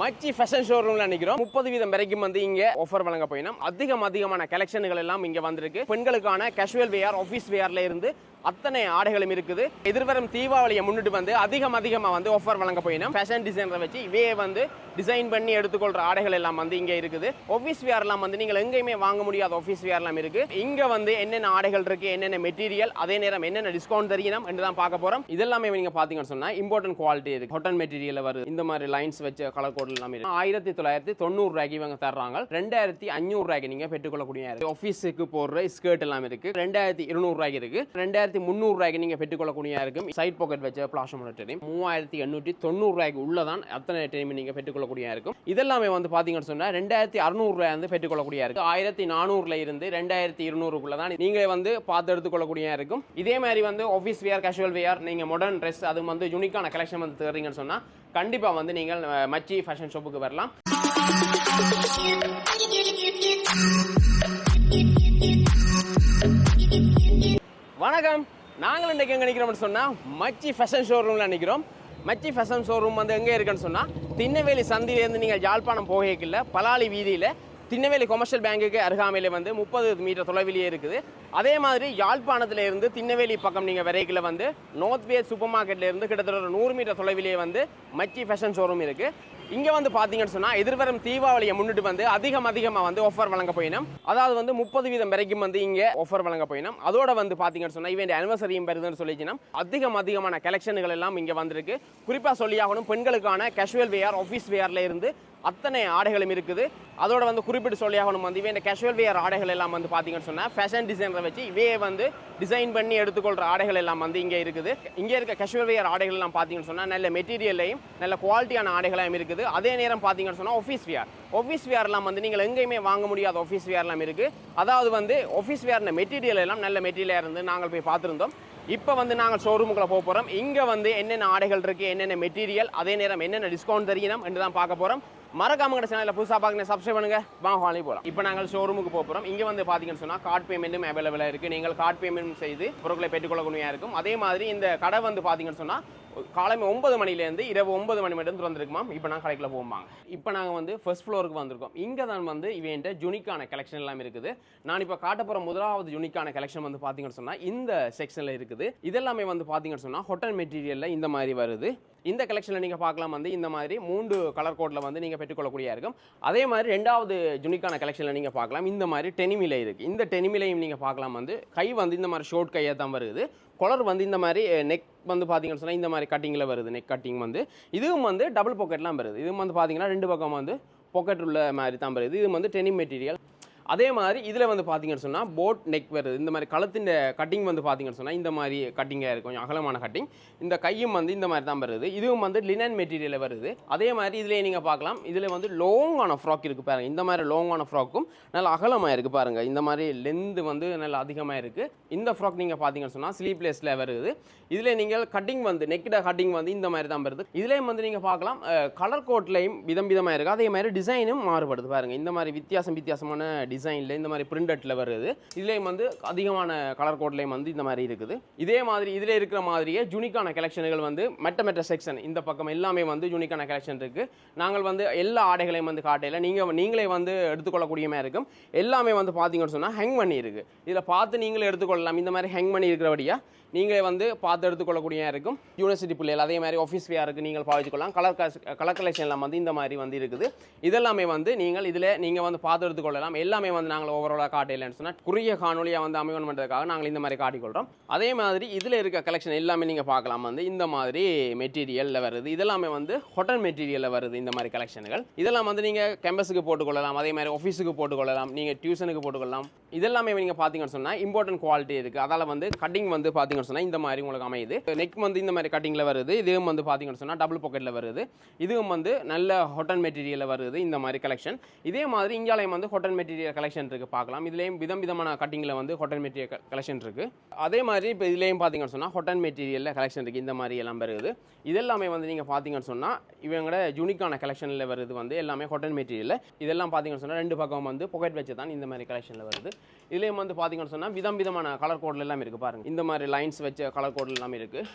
மச்சி ஃபேஷன் ஷோரூம்ல நினைக்கிறோம் முப்பது வீதம் வரைக்கும் வந்து இங்க ஆஃபர் வழங்க போயினோம். அதிகம் அதிகமான கலெக்ஷன்கள் எல்லாம் இங்க வந்திருக்கு. பெண்களுக்கான கேஷுவல் வேர் ஆஃபீஸ் வேர்ல இருந்து அத்தனை ஆடைகளும் இருக்குது. எதிர்வரும் தீபாவளியை முன்னிட்டு வந்து அதிகம் அதிகமாக வந்து ஆஃபர் வழங்க போயினோம். ஃபேஷன் டிசைனரை வச்சு இவே வந்து டிசைன் பண்ணி எடுத்துக்கொள்கிற ஆடைகள் எல்லாம் வந்து இங்கே இருக்குது. ஆஃபீஸ் வேர்லாம் வந்து நீங்கள் எங்கேயுமே வாங்க முடியாத ஆஃபீஸ் வேர்லாம் இருக்கு. இங்கே வந்து என்னென்ன ஆடைகள் இருக்கு என்னென்ன மெட்டீரியல் அதே நேரம் என்னென்ன டிஸ்கவுண்ட் தெரியணும் என்று தான் பார்க்க போகிறோம் இதெல்லாமே நீங்கள் பார்த்தீங்கன்னு சொன்னால் இம்பார்ட்டன்ட் குவாலிட்டி இருக்கு. காட்டன் மெட்டீரியல் வருது. இந்த மாதிரி லைன்ஸ் வச்ச கலர் கோட் எல்லாம் இருக்கு. ஆயிரத்தி தொள்ளாயிரத்தி தொண்ணூறு ரூபாய்க்கு இவங்க தர்றாங்க. ரெண்டாயிரத்தி அஞ்சூறு ரூபாய்க்கு நீங்கள் பெற்றுக்கொள்ளக்கூடிய ஆஃபீஸுக்கு போடுற ஸ்கர்ட் எல்லாம் இருக்கு. ரெண்டாயிரத்தி இருநூறு ரூபாய்க்கு இருக்கு. ரெண்டாயிரத்தி முந்நூறு ரூபாய்க்கு நீங்கள் பெற்றுக்கொள்ளக்கூடிய இருக்கும் சைட் பாக்கெட் வச்ச பிளாஷம் டெனிம் மூவாயிரத்தி எண்ணூற்றி தொண்ணூறு ரூபாய்க்கு உள்ளதான் அத்தனை டைம் நீங்கள் பெற்றுக்கொள்ளக்கூடிய இருக்கும் இதெல்லாமே வந்து பார்த்தீங்கன்னு சொன்னா ரெண்டாயிரத்தி அறுநூறு ரூபாய் வந்து பெற்றுக்கொள்ளக்கூடிய இருக்கு. ஆயிரத்தி நானூறுல இருந்து ரெண்டாயிரத்தி இருநூறுக்குள்ள தான் நீங்களே வந்து பார்த்து எடுத்துக்கொள்ளக்கூடிய இருக்கும் இதே மாதிரி வந்து ஆஃபீஸ் வேர் கேஷுவல் வேர் நீங்கள் மாடர்ன் ட்ரெஸ் அது வந்து யூனிக்கான கலெக்ஷன் வந்து தருறீங்கன்னு சொன்னால் கண்டிப்பாக வந்து நீங்கள் மச்சி ஃபேஷன் ஷோப்புக்கு வரலாம். வணக்கம். நாங்கள் இன்றைக்கு எங்கே நிற்கிறோம்னு சொன்னால் மச்சி ஃபேஷன் ஷோரூமில் நிற்கிறோம் மச்சி ஃபேஷன் ஷோரூம் வந்து எங்கே இருக்குன்னு சொன்னால் திண்ணவேலி சந்திலேருந்து நீங்கள் யாழ்ப்பாணம் போகைக்குள்ள பலாலி வீதியில் திண்ணவேலி கொமர்ஷியல் பேங்குக்கு அருகாமையில் வந்து முப்பது மீட்டர் தொலைவிலேயே இருக்குது. அதே மாதிரி யாழ்ப்பாணத்துல இருந்து திண்ணவேலி பக்கம் நீங்கள் விரைக்கில் வந்து நோர்த் வே சூப்பர் மார்க்கெட்ல இருந்து கிட்டத்தட்ட ஒரு நூறு மீட்டர் தொலைவிலேயே வந்து மச்சி ஃபேஷன் ஷோரூம் இருக்குது இங்கே வந்து பார்த்தீங்கன்னு சொன்னால் எதிர்வரும் தீபாவளியை முன்னிட்டு வந்து அதிகம் அதிகமாக வந்து ஆஃபர் வழங்க போயினோம் அதாவது வந்து முப்பது வீதம் வரைக்கும் வந்து இங்கே ஆஃபர் வழங்க போயினோம். அதோட வந்து பார்த்தீங்கன்னு சொன்னால் இவன் அனிவர்சரியும் பெறுதுன்னு சொல்லிச்சினோம் அதிகம் அதிகமான கலெக்ஷன்கள் எல்லாம் இங்கே வந்திருக்கு. குறிப்பாக சொல்லியாகணும் பெண்களுக்கான கேஷுவல் வேர் ஆஃபீஸ் வேரில் இருந்து அத்தனை ஆடைகளும் இருக்குது. அதோட வந்து குறிப்பிட்டு சொல்லியாகணும் வந்து இவன் கேஷுவல் வேர் ஆடைகள் எல்லாம் வந்து பார்த்தீங்கன்னு சொன்னால் ஃபேஷன் டிசைனரை வச்சு இவே வந்து டிசைன் பண்ணி எடுத்துக்கொள்கிற ஆடைகள் எல்லாம் வந்து இங்கே இருக்குது. இங்கே இருக்க கேஷுவல் வேர் ஆடைகள் எல்லாம் பார்த்தீங்கன்னு சொன்னால் நல்ல மெட்டீரியல்லையும் நல்ல குவாலிட்டியான ஆடைகளையும் இருக்குது. அதே நேரம் பார்த்தீங்கன்னு சொன்னால் ஆஃபீஸ் வியர் ஆஃபீஸ் வியர்லாம் வந்து நீங்கள் எங்கேயுமே வாங்க முடியாத ஆஃபீஸ் வியர்லாம் இருக்குது அதாவது வந்து ஆஃபீஸ் வியர்ன மெட்டீரியல் எல்லாம் நல்ல மெட்டீரியலாக இருந்து நாங்கள் போய் பார்த்துருந்தோம். இப்போ வந்து நாங்கள் ஷோரூமுக்குள்ள போக போகிறோம் இங்கே வந்து என்னென்ன ஆடைகள் இருக்குது என்னென்ன மெட்டீரியல் அதே நேரம் என்னென்ன டிஸ்கவுண்ட் தெரியணும் என்று தான் பார்க்க போகிறோம் மறக்காம கூட சேனலில் புதுசாக பார்க்கணும் சப்ஸ்கிரைப் பண்ணுங்க. வாங்க ஹாலி போகலாம் இப்போ நாங்கள் ஷோரூமுக்கு போக போகிறோம் இங்கே வந்து பார்த்தீங்கன்னு சொன்னால் கார்ட் பேமெண்ட்டும் அவைலபிளாக இருக்குது நீங்கள் கார்ட் பேமெண்ட் செய்து பொருட்களை பெற்றுக்கொள்ளக்கூடிய இருக்கும். அதே மாதிரி இந்த கடை வந்து பார்த்தீங்கன்னு சொன்னால் காலைமை ஒன்பது மணிலேருந்து இரவு ஒன்பது மணி மட்டும் திறந்துருக்குமா இப்போ நான் கடைக்கில் போகும்பாங்க இப்போ நாங்கள் வந்து ஃபர்ஸ்ட் ஃப்ளோருக்கு வந்திருக்கோம். இங்கே தான் வந்து இவன்ட்ட ஜுனிக்கான கலெக்ஷன் எல்லாம் இருக்குது. நான் இப்போ காட்ட போகிற முதலாவது ஜுனிக்கான கலெக்ஷன் வந்து பார்த்தீங்கன்னு சொன்னால் இந்த செக்ஷனில் இருக்குது. இதெல்லாமே வந்து பார்த்தீங்கன்னு சொன்னால் ஹோட்டல் மெட்டீரியலில் இந்த மாதிரி வருது. இந்த கலெக்ஷனில் நீங்கள் பார்க்கலாம் வந்து இந்த மாதிரி மூன்று கலர் கோட்டில் வந்து நீங்கள் பெற்றுக்கொள்ளக்கூடிய இருக்கும். அதே மாதிரி ரெண்டாவது ஜுனிக்கான கலெக்ஷனில் நீங்கள் பார்க்கலாம். இந்த மாதிரி டெனிமிலை இருக்குது இந்த டெனிமிலையும் நீங்கள் பார்க்கலாம் வந்து கை வந்து இந்த மாதிரி ஷோர்ட் கையாக தான் வருது. கொலர் வந்து இந்த மாதிரி நெக் வந்து பார்த்தீங்கன்னு சொன்னால் இந்த மாதிரி கட்டிங்கில் வருது நெக் கட்டிங் வந்து. இதுவும் வந்து டபுள் பாக்கெட்லாம் வருது. இதுவும் வந்து பார்த்தீங்கன்னா ரெண்டு பக்கம் வந்து பாக்கெட் உள்ள மாதிரி தான் வருது. இது வந்து டெனி மெட்டீரியல் அதே மாதிரி இதில் வந்து பார்த்தீங்கன்னு சொன்னால் போட் நெக் வருது இந்த மாதிரி கழுத்தின் கட்டிங் வந்து பார்த்தீங்கன்னு சொன்னால் இந்த மாதிரி கட்டிங்காக இருக்கும் கொஞ்சம் அகலமான கட்டிங் இந்த கையும் வந்து இந்த மாதிரி தான் வருது. இதுவும் வந்து லினன் மெட்டீரியலில் வருது. அதே மாதிரி இதிலே நீங்கள் பார்க்கலாம் இதில் வந்து லோங்கான ஃப்ராக் இருக்குது பாருங்க. இந்த மாதிரி லோங்கான ஃப்ராக்கும் நல்ல அகலமாக இருக்குது பாருங்கள் இந்த மாதிரி லென்த்து வந்து நல்ல அதிகமாக இருக்குது இந்த ஃப்ராக் நீங்கள் பார்த்தீங்கன்னு சொன்னால் ஸ்லீப்லெஸில் வருது. இதில் நீங்கள் கட்டிங் வந்து நெக்கிட கட்டிங் வந்து இந்த மாதிரி தான் வருது. இதுலேயும் வந்து நீங்கள் பார்க்கலாம் கலர் கோட்லையும் விதம் விதமாக இருக்குது அதே மாதிரி டிசைனும் மாறுபடுது பாருங்கள் இந்த மாதிரி வித்தியாசம் வித்தியாசமான டிசைன் டிசைனில் இந்த மாதிரி பிரிண்டட்டில் வருது. இதுலேயும் வந்து அதிகமான கலர் கோட்லேயும் வந்து இந்த மாதிரி இருக்குது. இதே மாதிரி இதில் இருக்கிற மாதிரியே ஜுனிக்கான கலெக்ஷன்கள் வந்து மெட்ட மெட்ட செக்ஷன் இந்த பக்கம் எல்லாமே வந்து ஜுனிக்கான கலெக்ஷன் இருக்குது நாங்கள் வந்து எல்லா ஆடைகளையும் வந்து காட்டையில் நீங்கள் நீங்களே வந்து எடுத்துக்கொள்ளக்கூடியமாக இருக்கும். எல்லாமே வந்து பார்த்தீங்கன்னு சொன்னால் ஹேங் பண்ணி இருக்குது இதில் பார்த்து நீங்களே எடுத்துக்கொள்ளலாம். இந்த மாதிரி ஹேங் பண்ணி இருக்கிறபடியாக நீங்களே வந்து பார்த்து எடுத்துக்கொள்ளக்கூடிய இருக்கும். யூனிவர்சிட்டி பிள்ளைகள் அதே மாதிரி ஆஃபீஸ் வேருக்கு நீங்கள் பாவிச்சுக்கலாம். கலர் கலர் கலெக்ஷன் எல்லாம் வந்து இந்த மாதிரி வந்து இருக்குது. இதெல்லாமே வந்து நீங்கள் இதில் நீங்கள் வந்து பார்த்து எடுத்துக்கொள்ளலாம். எல்லாமே வந்து நாங்கள் ஓவராலாக காட்டையிலன்னு சொன்னால் குறுகிய காணொலியாக வந்து அமைவன் பண்ணுறதுக்காக நாங்கள் இந்த மாதிரி காட்டிக்கொள்கிறோம் அதே மாதிரி இதில் இருக்க கலெக்ஷன் எல்லாமே நீங்கள் பார்க்கலாம் வந்து இந்த மாதிரி மெட்டீரியலில் வருது. இதெல்லாமே வந்து ஹோட்டல் மெட்டீரியலில் வருது இந்த மாதிரி கலெக்ஷன்கள் இதெல்லாம் வந்து நீங்கள் கேம்பஸுக்கு போட்டுக்கொள்ளலாம் அதே மாதிரி ஆஃபீஸுக்கு போட்டுக்கொள்ளலாம் நீங்கள் டியூஷனுக்கு போட்டுக்கொள்ளலாம். இதெல்லாமே நீங்கள் பார்த்தீங்கன்னு சொன்னால் இம்பார்ட்டன்ட் குவாலிட்டி இருக்குது அதால் வந்து கட்டிங் வந்து பார்த்தீங்கன்னு சொன்னால் இந்த மாதிரி உங்களுக்கு அமையுது. நெக் வந்து இந்த மாதிரி கட்டிங்கில் வருது. இதுவும் வந்து பார்த்தீங்கன்னு சொன்னால் டபுள் பாக்கெட்டில் வருது. இதுவும் வந்து நல்ல ஹோட்டல் மெட்டீரியலில் வருது இந்த மாதிரி கலெக்ஷன் இதே மாதிரி இந்தியாலையும் வந்து ஹோட்டல் மெட்டீரியல் கலெக்ஷன் இருக்குது பார்க்கலாம் இதுலேயும் விதம் விதமான கட்டிங்கில் வந்து ஹோட்டல் மெட்டீரியல் கலெக்ஷன் இருக்குது அதே மாதிரி இப்போ இதுலேயும் பார்த்தீங்கன்னு சொன்னால் ஹோட்டல் மெட்டீரியலில் கலெக்ஷன் இருக்குது இந்த மாதிரி எல்லாம் வருது. இதெல்லாமே வந்து நீங்கள் பார்த்தீங்கன்னு சொன்னால் இவங்களோட யூனிக்கான கலெக்ஷனில் வருது வந்து எல்லாமே ஹோட்டல் மெட்டீரியலில் இதெல்லாம் பார்த்தீங்கன்னு சொன்னால் ரெண்டு பக்கம் வந்து பொக்கெட் வச்சு தான் இந்த மாதிரி கலெக்ஷனில் வருது. இதுலேயும் வந்து பார்த்தீங்கன்னு சொன்னால் விதம் விதமான கலர் கோடில் எல்லாமே இருக்குது பாருங்கள் இந்த மாதிரி லைன்ஸ் வச்ச கலர் கோடில் எல்லாமே இருக்குது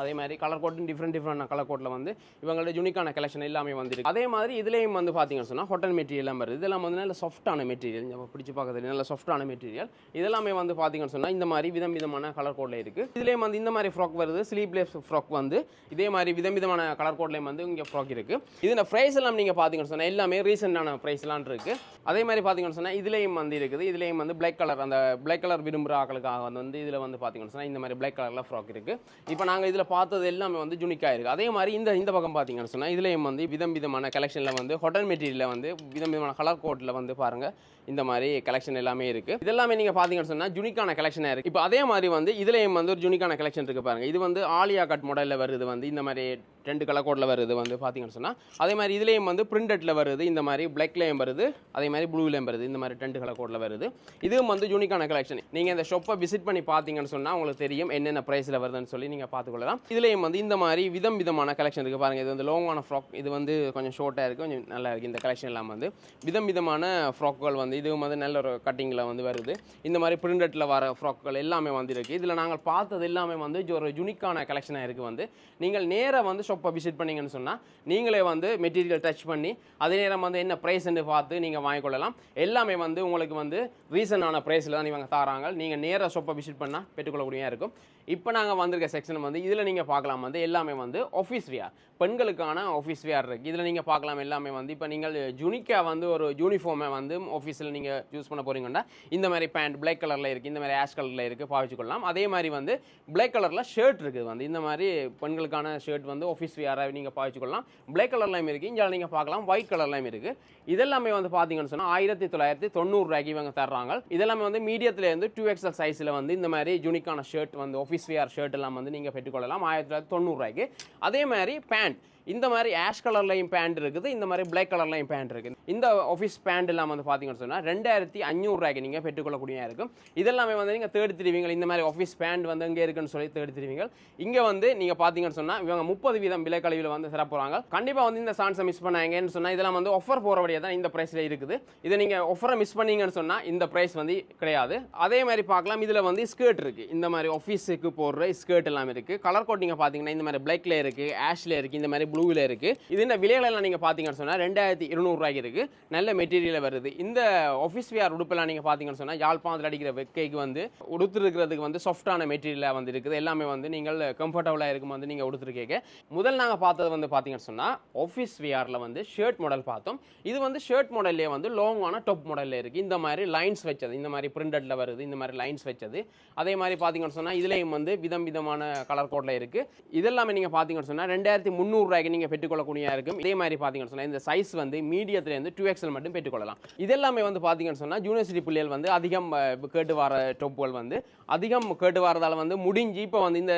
அதே மாதிரி கலர் கோட்டும் டிஃப்ரெண்ட் டிஃப்ரெண்ட் கலர் கோட்டில் வந்து இவங்களோட யூனிக்கான கலெக்ஷன் எல்லாமே வந்துருக்கு. அதே மாதிரி இதுலேயும் வந்து பார்த்தீங்கன்னு சொன்னால் ஹோட்டல் மெட்டீரியல் வருது. இதெல்லாம் வந்து நல்ல சாஃப்ட்டான மெட்டீரியல் நம்ம பிடிச்சி பார்க்கறது நல்ல சாஃப்ட்டான மெட்டீரியல் இதெல்லாமே வந்து பார்த்தீங்கன்னு சொன்னால் இந்த மாதிரி விதம் விதமான கலர் கோட்டில் இருக்குது இதுலேயும் வந்து இந்த மாதிரி ஃப்ராக் வருது. ஸ்லீப்லெஸ் ஃப்ராக் வந்து இதே மாதிரி விதம் விதமான கலர் கோட்லேயும் வந்து இங்கே ஃப்ராக் இருக்குது இதில் ப்ரைஸ் எல்லாம் நீங்கள் பார்த்தீங்கன்னு சொன்னால் எல்லாமே ரீசெண்டான ப்ரைஸ்லாம் இருக்குது அதே மாதிரி பார்த்தீங்கன்னு சொன்னால் இதுலேயும் வந்து இருக்குது. இதுலேயும் வந்து பிளாக் கலர் அந்த பிளாக் கலர் விரும்புகிற ஆக்களுக்காக வந்து வந்து இதில் வந்து பார்த்தீங்கன்னு சொன்னால் இந்த மாதிரி பிளாக் கலரில் ஃப்ராக் இருக்குது இப்போ நாங்கள் இதில் பார்த்தது எல்லாமே வந்து யூனிக்காக இருக்குது அதே மாதிரி இந்த இந்த பக்கம் பார்த்தீங்கன்னு சொன்னால் இதுலேயும் வந்து விதம் விதமான கலெக்ஷனில் வந்து ஹோட்டல் மெட்டீரியலில் வந்து விதம் விதமான கலர் கோட்டில் வந்து பாருங்கள் இந்த மாதிரி கலெக்ஷன் எல்லாமே இருக்குது இதெல்லாமே நீங்கள் பார்த்தீங்கன்னு சொன்னால் ஜுனிக்கான கலெக்ஷனாக இருக்குது இப்போ அதே மாதிரி வந்து இதுலேயும் வந்து ஒரு ஜுனிக்கான கலெக்ஷன் இருக்குது பாருங்கள் இது வந்து ஆலியா கட் மாடலில் வருது வந்து இந்த மாதிரி ரெண்டு கலக்கோட்டில் வருது வந்து பார்த்தீங்கன்னு சொன்னால் அதே மாதிரி இதுலேயும் வந்து பிரிண்டட்டில் வருது இந்த மாதிரி பிளாக்லேயும் வருது அதே மாதிரி ப்ளூலேயும் வருது இந்த மாதிரி ரெண்டு கலக்கோட்டில் வருது. இதுவும் வந்து யூனிக்கான கலெக்ஷன் நீங்கள் இந்த ஷாப்பை விசிட் பண்ணி பார்த்தீங்கன்னு சொன்னால் உங்களுக்கு தெரியும் என்னென்ன ப்ரைஸில் வருதுன்னு சொல்லி நீங்கள் பார்த்துக்கொள்ளலாம் இதுலேயும் வந்து இந்த மாதிரி விதம் விதமான கலெக்ஷன் இருக்குது பாருங்கள் இது வந்து லாங்கான ஃப்ராக் இது வந்து கொஞ்சம் ஷார்ட்டாக இருக்குது கொஞ்சம் நல்லா இருக்குது இந்த கலெக்ஷன் எல்லாம் வந்து விதம் விதமான ஃப்ராக்குகள் வந்து இதுவும் வந்து நல்ல ஒரு கட்டிங்கில் வந்து வருது. இந்த மாதிரி பிரிண்டட்டில் வர ஃப்ராக்குகள் எல்லாமே வந்து இருக்குது இதில் நாங்கள் பார்த்தது எல்லாமே வந்து ஒரு யூனிக்கான கலெக்ஷனாக இருக்குது வந்து. நீங்கள் நேராக வந்து ஷாப்பை விசிட் பண்ணீங்கன்னு சொன்னால் நீங்களே வந்து மெட்டீரியல் டச் பண்ணி அதே நேரம் வந்து என்ன ப்ரைஸ்ன்னு பார்த்து நீங்கள் வாங்கிக்கொள்ளலாம். எல்லாமே வந்து உங்களுக்கு வந்து ரீசனான ப்ரைஸில் தான் இவங்க தராங்க. நீங்கள் நேராக ஷாப்பை விசிட் பண்ணால் பெற்றுக்கொள்ளக்கூடியதாக இருக்கும். இப்போ நாங்கள் வந்திருக்க செக்ஷன் வந்து இதில் நீங்கள் பார்க்கலாம் வந்து எல்லாமே வந்து ஆஃபீஸ் வியர் பெண்களுக்கான ஆஃபீஸ் வியர் இருக்குது இதில் நீங்கள் பார்க்கலாம் எல்லாமே வந்து இப்போ நீங்கள் ஜுனிக்காக வந்து ஒரு யூனிஃபார்மை வந்து ஆஃபீஸில் நீங்கள் யூஸ் பண்ண போகிறீங்கன்னா இந்த மாதிரி பேண்ட் பிளாக் கலரில் இருக்குது இந்த மாதிரி ஆஷ் கலரில் இருக்குது பாவிச்சுக்கொள்ளலாம். அதே மாதிரி வந்து பிளாக் கலரில் ஷர்ட் இருக்குது வந்து இந்த மாதிரி பெண்களுக்கான ஷர்ட் வந்து ஆஃபீஸ் வியராக நீங்கள் பாவிச்சுக்கொள்ளலாம். பிளாக் கலர்லையும் இருக்குது இங்கே நீங்கள் பார்க்கலாம் ஒயிட் கலர்லையும் இருக்குது இதெல்லாமே வந்து பார்த்தீங்கன்னு சொன்னால் ஆயிரத்தி தொள்ளாயிரத்தி தொண்ணூறுரூவாய்க்கு இவங்க தர்றாங்க. இதெல்லாமே வந்து மீடியத்துலேருந்து டூ எக்ஸல் சைஸில் வந்து இந்த மாதிரி யூனிக்கான ஷர்ட் வந்து ஆஃபீஸ் வியர் ஷர்ட் எல்லாம் வந்து நீங்கள் பெற்றுக்கொள்ளலாம். ஆயிரத்தி தொள்ளாயிரத்தி தொண்ணூறுரூவாய்க்கு அதே மாதிரி பேண்ட் இந்த மாதிரி ஆஷ் கலர்லையும் பேண்ட் இருக்குது இந்த மாதிரி பிளாக் கலர்லையும் பேண்ட் இருக்குது இந்த ஆஃபீஸ் பேண்ட் எல்லாம் வந்து பார்த்தீங்கன்னு சொன்னால் ரெண்டாயிரத்தி அஞ்சூறுரூவாய்க்கு நீங்கள் பெற்றுக்கொள்ளக்கூடிய இருக்கும். இதெல்லாமே வந்து நீங்கள் தேடி திருவீங்க இந்த மாதிரி ஆஃபீஸ் பேண்ட் வந்து இங்கே இருக்குன்னு சொல்லி தேடி திருவீங்க இங்கே வந்து நீங்கள் பார்த்தீங்கன்னு சொன்னால் இவங்க முப்பது வீதம் விலை கழிவில் வந்து சிறப்புறாங்க கண்டிப்பாக வந்து இந்த சான்ஸை மிஸ் பண்ணாங்கன்னு சொன்னால் இதெல்லாம் வந்து ஆஃபர் போகிறபடியாக தான் இந்த ப்ரைஸில் இருக்குது. இதை நீங்கள் ஆஃபரை மிஸ் பண்ணீங்கன்னு சொன்னால் இந்த ப்ரைஸ் வந்து கிடையாது. அதே மாதிரி பார்க்கலாம் இதில் வந்து ஸ்கர்ட் இருக்குது இந்த மாதிரி ஆஃபீஸுக்கு போடுற ஸ்கர்ட் எல்லாம் இருக்குது கலர் கோட் நீங்கள் பார்த்தீங்கன்னா இந்த மாதிரி பிளாக்ல இருக்குது ஆஷ்ல இருக்குது இந்த மாதிரி ப்ளூவில் இருக்குது இது விலைகள் எல்லாம் நீங்கள் பார்த்தீங்கன்னு சொன்னால் ரெண்டாயிரத்தி இருநூறுவாய்க்கு இருக்குது நல்ல மெட்டீரியல் வருது. இந்த ஆஃபீஸ் வியர் உடுப்பெல்லாம் நீங்கள் பார்த்தீங்கன்னு சொன்னால் யாழ்ப்பாணத்தில் அடிக்கிற வெக்கைக்கு வந்து உடுத்துருக்கிறதுக்கு வந்து சாஃப்டான மெட்டீரியலாக வந்து இருக்குது. எல்லாமே வந்து நீங்கள் கம்ஃபர்டபுளாக இருக்கும் வந்து நீங்கள் உடுத்துருக்கீங்க. முதல் நாங்கள் பார்த்தது வந்து பார்த்தீங்கன்னு சொன்னால் ஆஃபீஸ் வியரில் வந்து ஷர்ட் மாடல் பார்த்தோம். இது வந்து ஷர்ட் மாடல்லே வந்து லாங்கான டாப் மாடலில் இருக்குது இந்த மாதிரி லைன்ஸ் வச்சது. இந்த மாதிரி பிரிண்டடில் வருது. இந்த மாதிரி லைன்ஸ் வச்சது. அதே மாதிரி பார்த்தீங்கன்னு சொன்னால் இதுலேயும் வந்து விதம் விதமான கலர் கோட்டில் இருக்குது இதெல்லாமே நீங்கள் பார்த்தீங்கன்னு சொன்னால் ரெண்டாயிரத்தி முந்நூறுரூவாய்க்கு நீங்கள் பெற்றுக்கொள்ளக்கூடிய இருக்கும். இதே மாதிரி பார்த்தீங்கன்னு சொன்னால் இந்த சைஸ் வந்து மீடியத்துலேருந்து டூ எக்ஸல் மட்டும் பெற்றுக்கொள்ளலாம். இதெல்லாமே வந்து பார்த்தீங்கன்னு சொன்னால் யூனிவர்சிட்டி பிள்ளைகள் வந்து அதிகம் கேட்டு வர டொப்புகள் வந்து அதிகம் கேட்டு வரதால் வந்து முடிஞ்சு இப்போ வந்து இந்த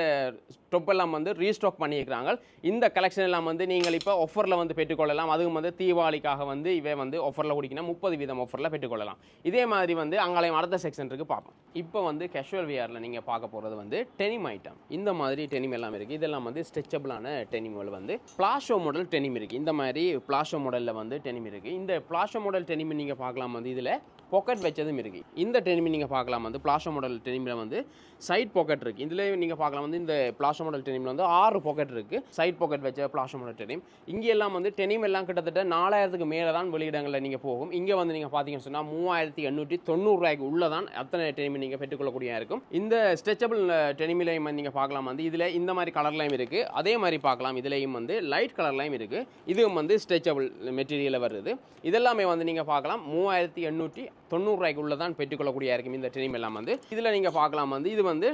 டொப்பெல்லாம் வந்து ரீஸ்டாக் பண்ணியிருக்கிறாங்க. இந்த கலெக்ஷன் எல்லாம் வந்து நீங்கள் இப்போ ஆஃபரில் வந்து பெற்றுக்கொள்ளலாம். அதுவும் வந்து தீபாவளிக்காக வந்து இவை வந்து ஆஃபரில் குடிக்கணும் முப்பது வீதம் ஆஃபரில் பெற்றுக்கொள்ளலாம். இதே மாதிரி வந்து அங்காலையும் அடுத்த செக்ஷன் இருக்குது பார்ப்போம். இப்போ வந்து கேஷுவல் வியரில் நீங்கள் பார்க்க போகிறது வந்து டெனிம் ஐட்டம் இந்த மாதிரி டெனிம் எல்லாம் இருக்குது இதெல்லாம் வந்து ஸ்ட்ரெச்சபிளான டெனிம்கள் வந்து பிளாஷோ மாடல் டெனிம் இருக்குது இந்த மாதிரி பிளாஷோ மாடலில் வந்து டெனிம் இருக்குது இந்த பிளாஷோ மாடல் டெனிம் நீங்கள் பார்க்கலாம் வந்து இதில். பாக்கெட் வச்சதும் இருக்குது இந்த டெனிமி நீங்கள் பார்க்கலாம். வந்து பிளாஸ்டோ மாடல் டெனிமில் வந்து சைட் பாக்கெட் இருக்குது இதில் நீங்கள் பார்க்கலாம். வந்து இந்த பிளாஸ்டோ மாடல் டெனிமில் வந்து ஆறு பாக்கெட் இருக்குது சைட் பாக்கெட் வச்ச பிளாஸ்டோ மாடல் டெனிம் இங்கே எல்லாம் வந்து டெனிம் எல்லாம் கிட்டத்தட்ட நாலாயிரத்துக்கு மேலே தான் வெளியிடங்களில் நீங்கள் போகும். இங்கே வந்து நீங்கள் பார்த்தீங்கன்னு சொன்னால் மூவாயிரத்தி எண்ணூற்றி தொண்ணூறுரூவாய்க்கு உள்ள தான் அத்தனை டெனிமி நீங்கள் பெற்றுக்கொள்ளக்கூடிய இருக்கும். இந்த ஸ்ட்ரெச்சபிள் டெனிமிலையும் நீங்கள் பார்க்கலாம். வந்து இதில் இந்த மாதிரி கலர்லையும் இருக்குது அதே மாதிரி பார்க்கலாம். இதுலேயும் வந்து லைட் கலர்லையும் இருக்குது இதுவும் வந்து ஸ்ட்ரெச்சபிள் மெட்டீரியலில் வருது. இதெல்லாமே வந்து நீங்கள் பார்க்கலாம். மூவாயிரத்தி எண்ணூற்றி தொண்ணூறுரூவாய்க்குள்ளே தான் பெற்றுக்கொள்ளக்கூடிய இருக்கும் இந்த டெனிம் எல்லாம் வந்து. இதில் நீங்கள் பார்க்கலாம் வந்து இது வந்து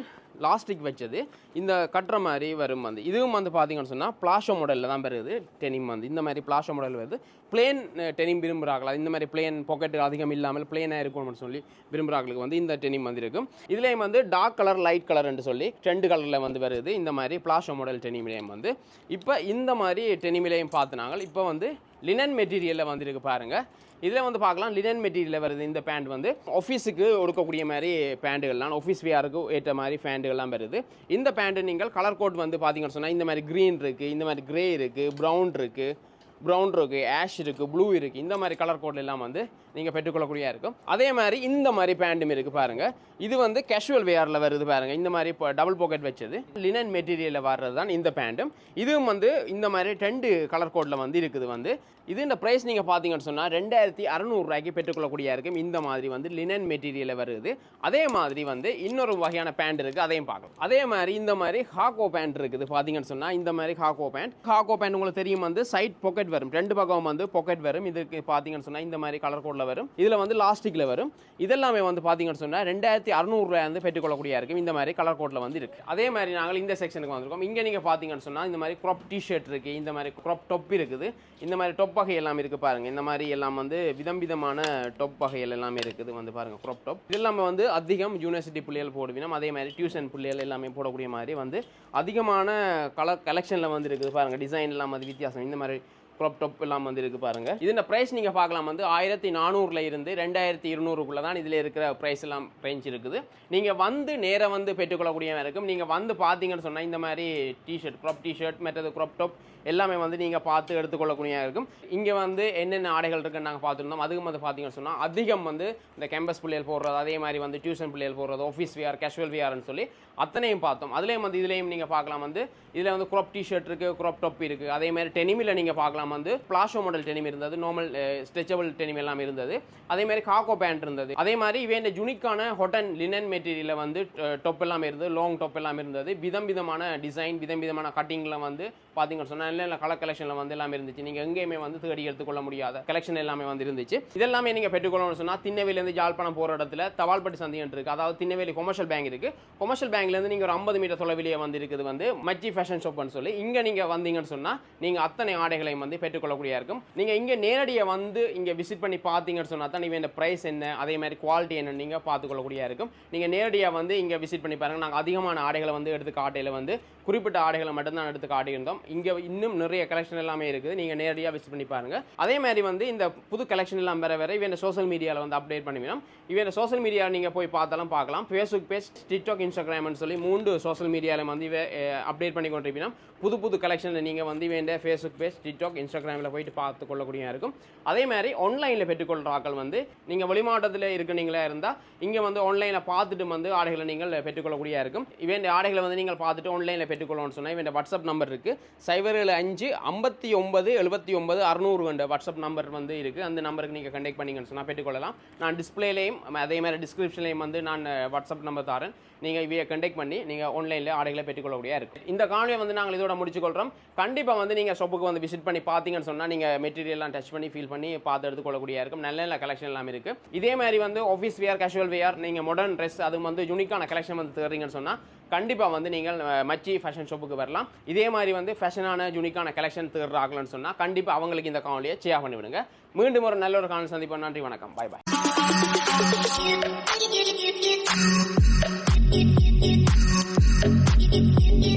லாஸ்டிக் வச்சது. இந்த கட்டுற மாதிரி வரும் வந்து. இதுவும் வந்து பார்த்தீங்கன்னு சொன்னால் பிளாஷோ மாடலில் தான் வருது. டெனிம் வந்து இந்த மாதிரி பிளாஷோ மாடல் வருது. பிளேன் டெனிம் விரும்புகிறாங்களா இந்த மாதிரி பிளேன் பாக்கெட் அதிகம் இல்லாமல் பிளேனாக இருக்கணும்னு சொல்லி விரும்புகிறாங்களுக்கு வந்து இந்த டெனிம் வந்து இருக்கும். இதுலேயும் வந்து டார்க் கலர் லைட் கலர்னு சொல்லி ரெண்டு கலரில் வந்து வருது. இந்த மாதிரி பிளாஷோ மாடல் டெனிமிலையும் வந்து. இப்போ இந்த மாதிரி டெனிமிலையும் பார்த்துனாங்க இப்போ வந்து லினன் மெட்டீரியலில் வந்துருக்கு பாருங்கள் இதில் வந்து பார்க்கலாம் லினன் மெட்டீரியலில் வருது. இந்த பேண்ட் வந்து ஆஃபீஸுக்கு ஒடுக்கக்கூடிய மாதிரி பேண்ட்டுகள்லாம் ஆஃபீஸ் வியாருக்கு ஏற்ற மாதிரி பேண்ட்டுகள்லாம் வருது. இந்த பேண்ட்டு நீங்கள் கலர் கோட் வந்து பார்த்தீங்கன்னு சொன்னால் இந்த மாதிரி க்ரீன் இருக்குது இந்த மாதிரி கிரே இருக்குது ப்ரௌன் இருக்குது ப்ரௌன் இருக்குது ஆஷ் இருக்குது ப்ளூ இருக்குது இந்த மாதிரி கலர் கோட் எல்லாம் வந்து நீங்கள் பெற்றுக்கொள்ளக்கூடிய இருக்கும். அதே மாதிரி இந்த மாதிரி பேண்டும் இருக்குது பாருங்கள் இது வந்து கேஷுவல் வேரில் வருது பாருங்கள் இந்த மாதிரி இப்போ டபுள் பாக்கெட் வச்சது. லினன் மெட்டீரியலில் வர்றது தான் இந்த பேண்ட்டும் இதுவும் வந்து இந்த மாதிரி ரெண்டு கலர் கோடில் வந்து இருக்குது வந்து. இது இந்த ப்ரைஸ் நீங்கள் பார்த்தீங்கன்னு சொன்னால் ரெண்டாயிரத்தி அறநூறுரூவாய்க்கு பெற்றுக்கொள்ளக்கூடிய இருக்கும். இந்த மாதிரி வந்து லினன் மெட்டீரியலில் வருது. அதே மாதிரி வந்து இன்னொரு வகையான பேண்ட் இருக்குது அதையும் பார்க்கலாம். அதே மாதிரி இந்த மாதிரி ஹாக்கோ பேண்ட் இருக்குது பார்த்தீங்கன்னு சொன்னால் இந்த மாதிரி ஹாக்கோ பேண்ட் ஹாக்கோ பேண்ட் உங்களுக்கு தெரியும் வந்து சைட் பாக்கெட் வரும். ரெண்டு பக்கம் வந்து பாக்கெட் வரும். இதுக்கு பார்த்தீங்கன்னு சொன்னால் இந்த மாதிரி கலர் கோடில் வரும். இதில் வந்து லாஸ்டிக்கில் வரும். இதெல்லாமே வந்து பார்த்தீங்கன்னு சொன்னால் ரெண்டாயிரத்தி அறநூறுரூவா வந்து பெற்றுக்கொள்ளக்கூடிய இருக்கும் இந்த மாதிரி கலர் கோட்டில் வந்து இருக்குது அதே மாதிரி நாங்கள் இந்த செக்ஷனுக்கு வந்திருக்கோம். இங்கே நீங்கள் பார்த்தீங்கன்னு சொன்னால் இந்த மாதிரி க்ராப் டிஷர்ட் இருக்குது இந்த மாதிரி க்ராப் டொப் இருக்குது. இந்த மாதிரி டொப் வகை எல்லாம் இருக்குது பாருங்கள் இந்த மாதிரி எல்லாம் வந்து விதம் விதமான டொப் வகைகள் எல்லாமே இருக்குது. வந்து பாருங்க க்ராப் டொப் இதெல்லாமே வந்து அதிகம் யூனிவர்சிட்டி பிள்ளைகள் போடுவினோம் அதே மாதிரி டியூஷன் பிள்ளைகள் எல்லாமே போடக்கூடிய மாதிரி வந்து அதிகமான கலர் கலெக்ஷனில் வந்து இருக்குது பாருங்கள் டிசைன் எல்லாம் வந்து வித்தியாசம். இந்த மாதிரி க்ராப் டாப் எல்லாம் வந்து இருக்குது பாருங்கள் இதோட ப்ரைஸ் நீங்கள் பார்க்கலாம் வந்து ஆயிரத்தி நானூறுல இருந்து ரெண்டாயிரத்தி இருநூறுக்குள்ளே தான் இதில் இருக்கிற ப்ரைஸ் எல்லாம் ரேஞ்ச் இருக்குது. நீங்கள் வந்து நேராக வந்து பெற்றுக்கொள்ளக்கூடிய இருக்கும். நீங்கள் வந்து பார்த்தீங்கன்னு சொன்னால் இந்த மாதிரி டிஷர்ட் க்ராப் டிஷர்ட் மற்றது க்ராப் டாப் எல்லாமே வந்து நீங்கள் பார்த்து எடுத்துக்கொள்ளக்கூடிய இருக்கும். இங்கே வந்து என்னென்ன ஆடைகள் இருக்குன்னு நாங்கள் பார்த்துருந்தோம். அதுக்கும் வந்து பார்த்தீங்கன்னு சொன்னால் அதிகம் வந்து இந்த கேம்பஸ் பிள்ளைகள் போடுறது அதே மாதிரி வந்து டியூஷன் பிள்ளைகள் போடுறது ஆஃபீஸ் வியார் கேஷுவல் வியார்னு சொல்லி அத்தனையும் பார்த்தோம். அதுலேயும் வந்து இதுலேயும் நீங்கள் பார்க்கலாம் வந்து இதில் வந்து க்ராப் டிஷர்ட் இருக்குது க்ராப் டாப் இருக்குது அதே மாதிரி டெனிமில் நீங்கள் பார்க்கலாம் வந்து பிளாஷோ மாடல் டெனிம் இருந்தது நார்மல் ஸ்ட்ரெச்சபிள் டெனிம் எல்லாம் இருந்தது. அதே மாதிரி காக்கோ பேண்ட் இருந்தது. அதே மாதிரி இவன் ஜுனிக்கான ஹொட்டன் லினன் மெட்டீரியலில் வந்து டொப் எல்லாம் இருந்தது லாங் டொப் எல்லாம் இருந்தது. விதம் விதமான டிசைன் விதம் விதமான கட்டிங்கில் வந்து பார்த்தீங்கன்னு சொன்னால் நல்ல கலர் கலெக்ஷனில் வந்து எல்லாமே இருந்துச்சு. நீங்கள் எங்கேயுமே வந்து தேடி எடுத்துக்கொள்ள முடியாத கலெக்ஷன் எல்லாமே வந்து இருந்துச்சு இதெல்லாமே நீங்கள் பெற்றுக்கொள்ளணும்னு சொன்னால் திண்ணவேலேருந்து ஜாழ்ப்பாணம் போகிற இடத்துல தவால்பட்டி சந்தைன்னு இருக்குது அதாவது திண்ணவேலி கொமர்ஷியல் பேங்க் இருக்குது கொமர்ஷியல் பேங்க்லேருந்து நீங்கள் ஒரு ஐம்பது மீட்டர் தொலைவிலேயே வந்து இருக்குது வந்து மச்சி ஃபேஷன் ஷாப்னு சொல்லி இங்கே நீங்கள் வந்தீங்கன்னு சொன்னால் நீங்கள் அத்தனை ஆடைகளையும் வந்து பெற்றுக்கொள்ளக்கூடிய இருக்கும். நீங்கள் இங்கே நேரடியாக வந்து இங்கே விசிட் பண்ணி பார்த்தீங்கன்னு சொன்னால் தான் நீங்கள் இந்த ப்ரைஸ் என்ன அதே மாதிரி குவாலிட்டி என்ன நீங்கள் பார்த்துக்கொள்ளக்கூடிய இருக்கும். நீங்கள் நேரடியாக வந்து இங்கே விசிட் பண்ணி பாருங்கள் நாங்கள் அதிகமான ஆடைகளை வந்து எடுத்து காட்டையில் வந்து குறிப்பிட்ட ஆடைகளை மட்டும்தான் எடுத்து காட்டியிருந்தோம். இங்கே இன்னும் நிறைய கலெக்ஷன் எல்லாமே இருக்குது. நீங்கள் நேரடியாக விசிட் பண்ணி பாருங்கள் அதே மாதிரி வந்து இந்த புது கலெக்ஷன் எல்லாம் வேற வேற இவன் சோஷியல் மீடியாவில் வந்து அப்டேட் பண்ணிவிடும் இவன் சோஷியல் மீடியா நீங்கள் போய் பார்த்தாலும் பார்க்கலாம். ஃபேஸ்புக் பேஜ் டிக்டாக் இன்ஸ்டாகிராம்னு சொல்லி மூன்று சோஷியல் மீடியாவில் வந்து இவ அப்டேட் பண்ணி கொண்டிருப்பீங்கன்னா புது புது கலெக்ஷனில் நீங்கள் வந்து இவன் ஃபேஸ்புக் பேஜ் டிக்டாக் இன்ஸ்டாகிராமில் போயிட்டு பார்த்து கொள்ளக்கூடிய இருக்கும். அதே மாதிரி ஆன்லைனில் பெற்றுக்கொள்கிற ஆட்கள் வந்து நீங்கள் வெளிமாவட்டத்தில் இருக்கிறீங்களா இருந்தால் இங்கே வந்து ஆன்லைனில் பார்த்துட்டு வந்து ஆடைகளை நீங்கள் பெற்றுக்கொள்ளக்கூடிய இருக்கும். இவன் ஆடைகளை வந்து நீங்கள் பார்த்துட்டு ஆன்லைனில் பெற்றுக்கொள்ளணும்னு சொன்னால் இவன் வாட்ஸ்அப் நம்பர் இருக்குது சைபர் ஏழு அஞ்சு ஐம்பத்தி ஒன்பது எழுபத்தி ஒன்பது அறுநூறு என்ற வாட்ஸ்அப் நம்பர் வந்து இருக்குது அந்த நம்பருக்கு நீங்கள் கண்டெக்ட் பண்ணீங்கன்னு சொன்னால் பெற்றுக்கொள்ளலாம். நான் டிஸ்பிளேலையும் அதே மாதிரி டிஸ்கிரிப்ஷன்லையும் வந்து நான் வாட்ஸ்அப் நம்பர் தரேன் நீங்கள் இவையை கண்டெக்ட் பண்ணி நீங்கள் ஆன்லைனில் ஆடைகளை பெற்றுக்கொள்ளக்கூடிய இருக்குது இந்த காணொலியை வந்து நாங்கள் இதோட முடிச்சுக்கொள்கிறோம் கண்டிப்பாக வந்து நீங்கள் ஷாப்புக்கு வந்து விசிட் பண்ணி பார்த்தீங்கன்னு சொன்னால் நீங்கள் மெட்டீரியல்லாம் டச் பண்ணி ஃபீல் பண்ணி பார்த்து எடுத்துக்கொள்ளக்கூடிய இருக்கும் நல்ல நல்ல கலெக்ஷன் எல்லாம் இருக்குது இதே மாதிரி வந்து ஆஃபீஸ் வியர் கேஷுவல் வியர் நீங்கள் மாடர்ன் ட்ரெஸ் அது வந்து யூனிக்கான கலெக்ஷன் வந்து தேடுறீங்கன்னு சொன்னால் கண்டிப்பாக வந்து நீங்கள் மச்சி ஃபேஷன் ஷாப்புக்கு வரலாம். இதே மாதிரி வந்து ஃபேஷனான யூனிக்கான கலெக்ஷன் தேடுறாங்கன்னு சொன்னால் கண்டிப்பாக அவங்களுக்கு இந்த காணொலியை ஷேர் பண்ணி விடுங்க. மீண்டும் ஒரு நல்ல ஒரு காணொலி சந்திப்போம். நன்றி வணக்கம். பாய் பாய் Thank you.